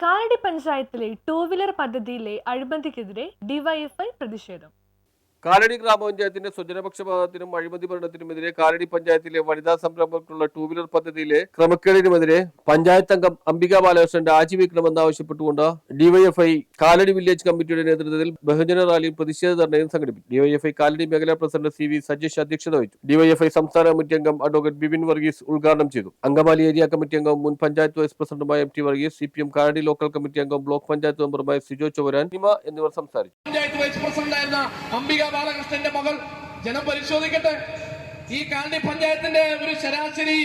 കാലടി പഞ്ചായത്തിലെ two wheeler പദ്ധതിയിലെ അഴിമതിക്കെതിരെ ഡിവൈഎഫ്ഐ പ്രതിഷേധം. കാലടി ഗ്രാമപഞ്ചായത്തിന്റെ സ്വജനപക്ഷപാതത്തിനും അഴിമതി ഭരണത്തിനുമെതിരെ കാലടി പഞ്ചായത്തിലെ വനിതാ സംരംഭകർക്കുള്ള ടൂ വീലർ പദ്ധതിയിലെ ക്രമക്കേടിനുമെതിരെ പഞ്ചായത്ത് അംഗം അംബിക ബാലകൃഷ്ണൻ രാജിവെക്കണമെന്ന് ആവശ്യപ്പെട്ടുകൊണ്ട് ഡിവൈഎഫ്ഐ കാലടി വില്ലേജ് കമ്മിറ്റിയുടെ നേതൃത്വത്തിൽ ബഹുജന റാലിയും പ്രതിഷേധ ധർണയും സംഘടിപ്പിച്ചു. ഡിവൈഎഫ്ഐ കാലടി മേഖലാ പ്രസിഡന്റ് സി വി സജീഷ് അധ്യക്ഷത വഹിച്ചു. ഡിവൈഎഫ്ഐ സംസ്ഥാന കമ്മിറ്റി അംഗം അഡ്വക്കേറ്റ് ബിപിൻ വർഗീസ് ഉദ്ഘാടനം ചെയ്തു. അങ്കമാലി ഏരിയ കമ്മിറ്റി അംഗം മുൻ പഞ്ചായത്ത് വൈസ് പ്രസിഡന്റുമായ M T Varghese C P M Kalady local committee അംഗം ബ്ലോക്ക് പഞ്ചായത്ത് മെമ്പറുമായ സിജോ ഹിമ എന്നിവർ സംസാരിച്ചു. പഞ്ചായത്ത് വൈസ് പ്രസിഡന്റായിരുന്ന അംബിക ബാലകൃഷ്ണന്റെ മകൾ ജനം പരിശോധിക്കട്ടെ. ഈ കാലടി പഞ്ചായത്തിന്റെ ഒരു ശരാശരി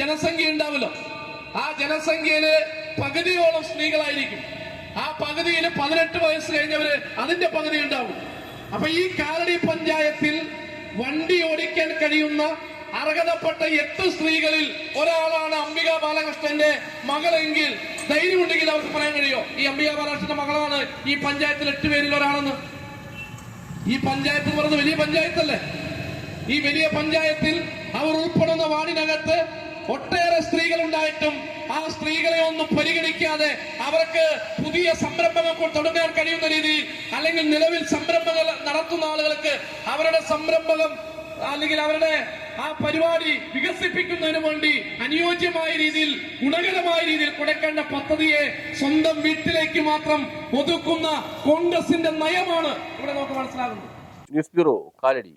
ജനസംഖ്യ ഉണ്ടാവല്ലോ. ആ ജനസംഖ്യയിൽ പകുതിയോളം സ്ത്രീകളായിരിക്കും. ആ പകുതിയിൽ പതിനെട്ട് വയസ്സ് കഴിഞ്ഞവര് അതിന്റെ പകുതി ഉണ്ടാവും. അപ്പൊ ഈ കാലടി പഞ്ചായത്തിൽ വണ്ടി ഓടിക്കാൻ കഴിയുന്ന അർഹതപ്പെട്ട എട്ട് സ്ത്രീകളിൽ ഒരാളാണ് അംബിക ബാലകൃഷ്ണന്റെ മകളെങ്കിൽ ധൈര്യമുണ്ടെങ്കിൽ അവർക്ക് പറയാൻ കഴിയോ? ഈ അംബിക ബാലകൃഷ്ണന്റെ മകളാണ് ഈ പഞ്ചായത്തിൽ എട്ട് പേരിൽ ഒരാളെന്ന്. ഈ പഞ്ചായത്ത് പറയുന്നത് വലിയ പഞ്ചായത്തല്ലേ? ഈ വലിയ പഞ്ചായത്തിൽ അവർ ഉൾപ്പെടുന്ന വാർഡിനകത്ത് ഒട്ടേറെ സ്ത്രീകൾ ആ സ്ത്രീകളെ ഒന്നും പരിഗണിക്കാതെ അവർക്ക് പുതിയ സംരംഭങ്ങൾ തുടങ്ങാൻ കഴിയുന്ന രീതിയിൽ അല്ലെങ്കിൽ നിലവിൽ സംരംഭങ്ങൾ നടത്തുന്ന ആളുകൾക്ക് അവരുടെ സംരംഭകം അല്ലെങ്കിൽ അവരുടെ ആ പരിപാടി വികസിപ്പിക്കുന്നതിന് വേണ്ടി അനുയോജ്യമായ രീതിയിൽ ഗുണകരമായ രീതിയിൽ കൊടുക്കേണ്ട പദ്ധതിയെ സ്വന്തം വീട്ടിലേക്ക് മാത്രം ഒതുക്കുന്ന കോൺഗ്രസിന്റെ നയമാണ് ഇവിടെ നമുക്ക് മനസ്സിലാകുന്നത്. News bureau Kalady.